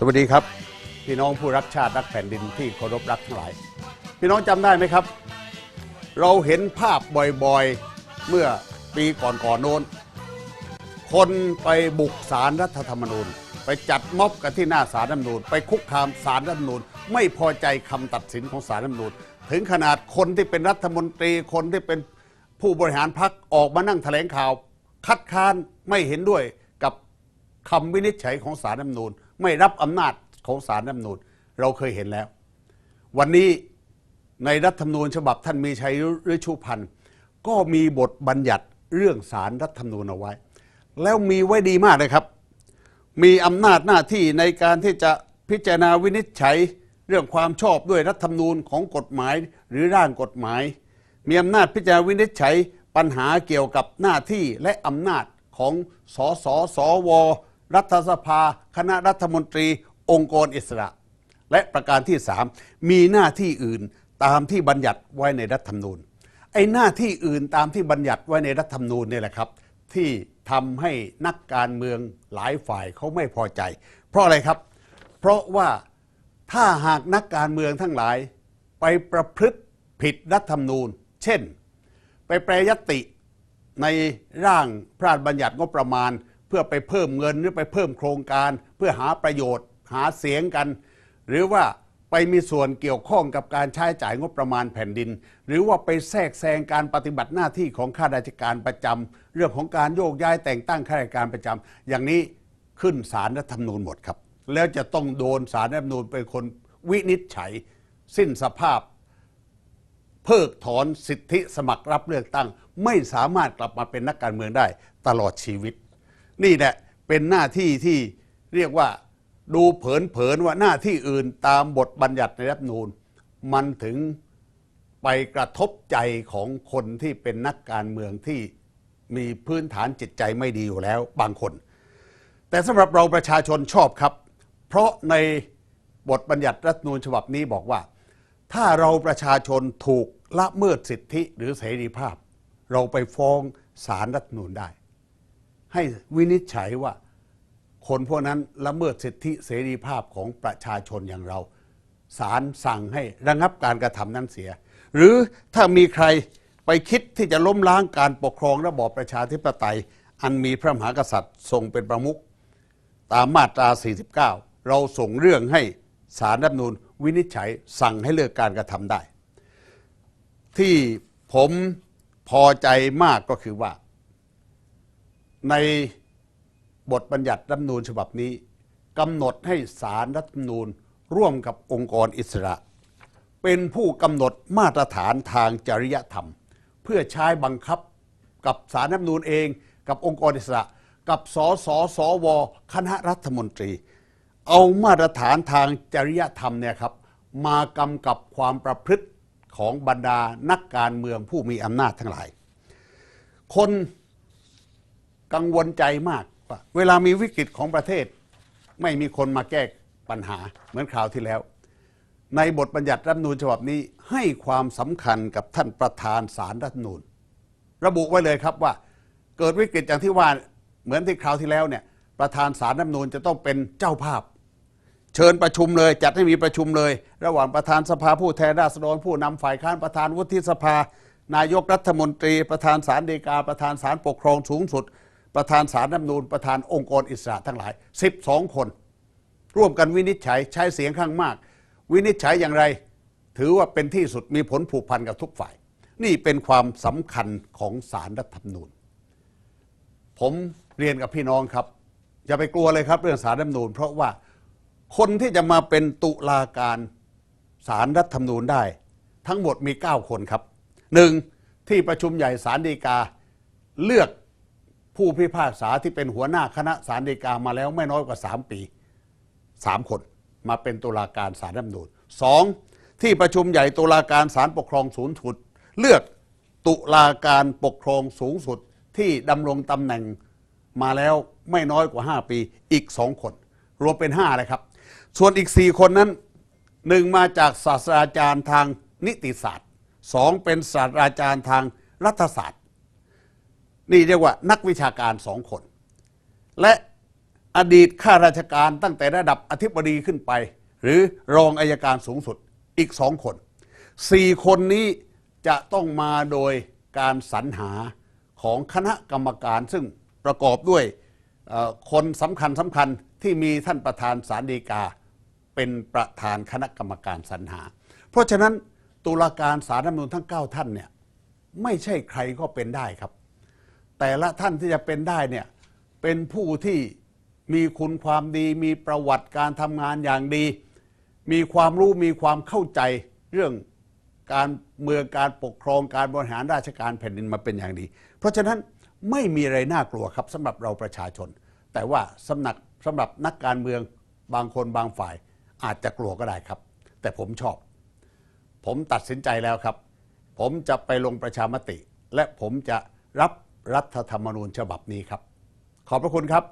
สวัสดีครับ พี่น้องผู้รักชาติรักแผ่นดินที่เคารพรักทั้งหลาย พี่น้องจำได้ไหมครับ เราเห็นภาพบ่อยๆเมื่อปีก่อนๆโน้น คนไปบุกสารรัฐธรรมนูญ ไปจัดม็อบกันที่หน้าสารรัฐธรรมนูญ ไปคุกคามสารรัฐธรรมนูญ ไม่พอใจคำตัดสินของสารรัฐธรรมนูญ ถึงขนาดคนที่เป็นรัฐมนตรีคนที่เป็นผู้บริหารพรรคออกมานั่งแถลงข่าว คัดค้านไม่เห็นด้วยกับคำวินิจฉัยของสารรัฐธรรมนูญ ไม่รับอำนาจของสารรัฐธรรมนูญเราเคยเห็นแล้ว วันนี้ในรัฐธรรมนูญฉบับท่านมีชัยฤชุพันธ์ก็มีบทบัญญัติเรื่องสารรัฐธรรมนูญเอาไว้ แล้วมีไว้ดีมากเลยครับ มีอำนาจหน้าที่ในการที่จะพิจารณาวินิจฉัยเรื่องความชอบด้วยรัฐธรรมนูญของกฎหมายหรือร่างกฎหมาย มีอำนาจพิจารณาวินิจฉัยปัญหาเกี่ยวกับหน้าที่และอำนาจของสสสว รัฐสภา คณะรัฐมนตรี องค์กรอิสระ และประการที่สามมีหน้าที่อื่นตามที่บัญญัติไว้ในรัฐธรรมนูญไอ้หน้าที่อื่นตามที่บัญญัติไว้ในรัฐธรรมนูญเนี่ยแหละครับ ที่ทำให้นักการเมืองหลายฝ่ายเขาไม่พอใจ เพราะอะไรครับ เพราะว่าถ้าหากนักการเมืองทั้งหลายไปประพฤติผิดรัฐธรรมนูญ เช่น ไปแปรยติในร่างพระราชบัญญัติงบประมาณ เพื่อไปเพิ่มเงินหรือไปเพิ่มโครงการ เพื่อหาประโยชน์ หาเสียงกัน หรือว่าไปมีส่วนเกี่ยวข้องกับการใช้จ่ายงบประมาณแผ่นดิน หรือว่าไปแทรกแซงการปฏิบัติหน้าที่ของข้าราชการประจำเรื่องของการโยกย้ายแต่งตั้งข้าราชการประจำอย่างนี้ขึ้นศาลรัฐธรรมนูญหมดครับ แล้วจะต้องโดนศาลรัฐธรรมนูญเป็นคนวินิจฉัย สิ้นสภาพ เพิกถอนสิทธิสมัครรับเลือกตั้ง ไม่สามารถกลับมาเป็นนักการเมืองได้ตลอดชีวิต นี่แหละเป็นหน้าที่ที่เรียกว่าดูเผินๆว่าหน้าที่อื่นตามบทบัญญัติในรัฐนูญมันถึงไปกระทบใจของคนที่เป็นนักการเมืองที่มีพื้นฐานจิตใจไม่ดีอยู่แล้วบางคน แต่สำหรับเราประชาชนชอบครับ เพราะในบทบัญญัติรัฐนูญฉบับนี้บอกว่า ถ้าเราประชาชนถูกละเมิดสิทธิหรือเสรีภาพ เราไปฟ้องศาลรัฐนูญได้ ให้วินิจฉัยว่าคนพวกนั้นละเมิดสิทธิเสรีภาพของประชาชนอย่างเราศาลสั่งให้ระงับการกระทำนั้นเสีย หรือถ้ามีใครไปคิดที่จะล้มล้างการปกครองระบอบประชาธิปไตย อันมีพระมหากษัตริย์ทรงเป็นประมุขตามมาตรา 49 เราส่งเรื่องให้สารรัฐนูญวินิจฉัยสั่งให้เลิกการกระทำได้ ที่ผมพอใจมากก็คือว่า ในบทบัญญัติรัฐธรรมนูญฉบับนี้กำหนดให้สารรัฐธรรมนูญร่วมกับองค์กรอิสระ เป็นผู้กำหนดมาตรฐานทางจริยธรรม เพื่อใช้บังคับกับสารรัฐธรรมนูญเอง กับองค์กรอิสระ กับสสสว คณะรัฐมนตรี เอามาตรฐานทางจริยธรรมเนี่ยครับมากำกับความประพฤติของบรรดานักการเมืองผู้มีอำนาจทั้งหลาย คน กังวลใจมากว่าเวลามีวิกฤตของประเทศ ไม่มีคนมาแก้ปัญหาเหมือนคราวที่แล้ว ในบทบัญญัติรัฐธรรมนูญฉบับนี้ให้ความสำคัญกับท่านประธานสารรัฐธรรมนูญ ระบุไว้เลยครับว่า เกิดวิกฤตอย่างที่ว่าเหมือนที่คราวที่แล้วเนี่ยประธานสารรัฐธรรมนูญจะต้องเป็นเจ้าภาพ เชิญประชุมเลย จัดให้มีประชุมเลย ระหว่างประธานสภาผู้แทนราษฎรผู้นำฝ่ายค้านประธานวุฒิสภา นายกรัฐมนตรี ประธานศาลฎีกาประธานศาลปกครองสูงสุด ประธานศาลรัฐธรรมนูญประธานองค์กรอิสระทั้งหลาย 12 คน ร่วมกันวินิจฉัยใช้เสียงข้างมาก วินิจฉัยอย่างไร ถือว่าเป็นที่สุดมีผลผูกพันกับทุกฝ่าย นี่เป็นความสำคัญของสารรัฐธรรมนูญ ผมเรียนกับพี่น้องครับ อย่าไปกลัวเลยครับเรื่องสารรัฐธรรมนูญ เพราะว่าคนที่จะมาเป็นตุลาการสารรัฐธรรมนูญได้ ทั้งหมดมี 9 คนครับหนึ่งที่ประชุมใหญ่สารดีกาเลือก ผู้พิพากษาที่เป็นหัวหน้าคณะสารดีกามาแล้วไม่น้อยกว่า 3 ปีสามคนมาเป็นตุลาการสารรัฐมนูญสองที่ประชุมใหญ่ตุลาการศาลปกครองสูงสุด เลือกตุลาการปกครองสูงสุดที่ดำรงตำแหน่งมาแล้วไม่น้อยกว่า 5 ปีอีกสองคน รวมเป็น5เลยครับ ส่วนอีก 4 คนนั้นหนึ่งมาจากศาสตราจารย์ทางนิติศาสตร์สองเป็นศาสตราจารย์ทางรัฐศาสตร์ นี่เรียกว่านักวิชาการสองคน และอดีตข้าราชการตั้งแต่ระดับอธิบดีขึ้นไป หรือรองอายการสูงสุดอีกสองคนสี่คนนี้จะต้องมาโดยการสรรหาของคณะกรรมการ ซึ่งประกอบด้วยคนสำคัญสำคัญที่มีท่านประธานสารดีกา เป็นประธานคณะกรรมการสรรหา เพราะฉะนั้นตุลาการสารรัฐมนูญทั้ง 9 ท่านเนี่ยไม่ใช่ใครก็เป็นได้ครับ แต่ละท่านที่จะเป็นได้เนี่ยเป็นผู้ที่มีคุณความดี มีประวัติการทำงานอย่างดี มีความรู้มีความเข้าใจเรื่องการเมืองการปกครองการบริหารราชการแผ่นดินมาเป็นอย่างดี เพราะฉะนั้นไม่มีอะไรน่ากลัวครับสำหรับเราประชาชน แต่ว่าสำนักสำหรับนักการเมืองบางคนบางฝ่ายอาจจะกลัวก็ได้ครับ แต่ผมชอบ ผมตัดสินใจแล้วครับ ผมจะไปลงประชามติ และผมจะรับ รัฐธรรมนูญฉบับนี้ครับ ขอบพระคุณครับ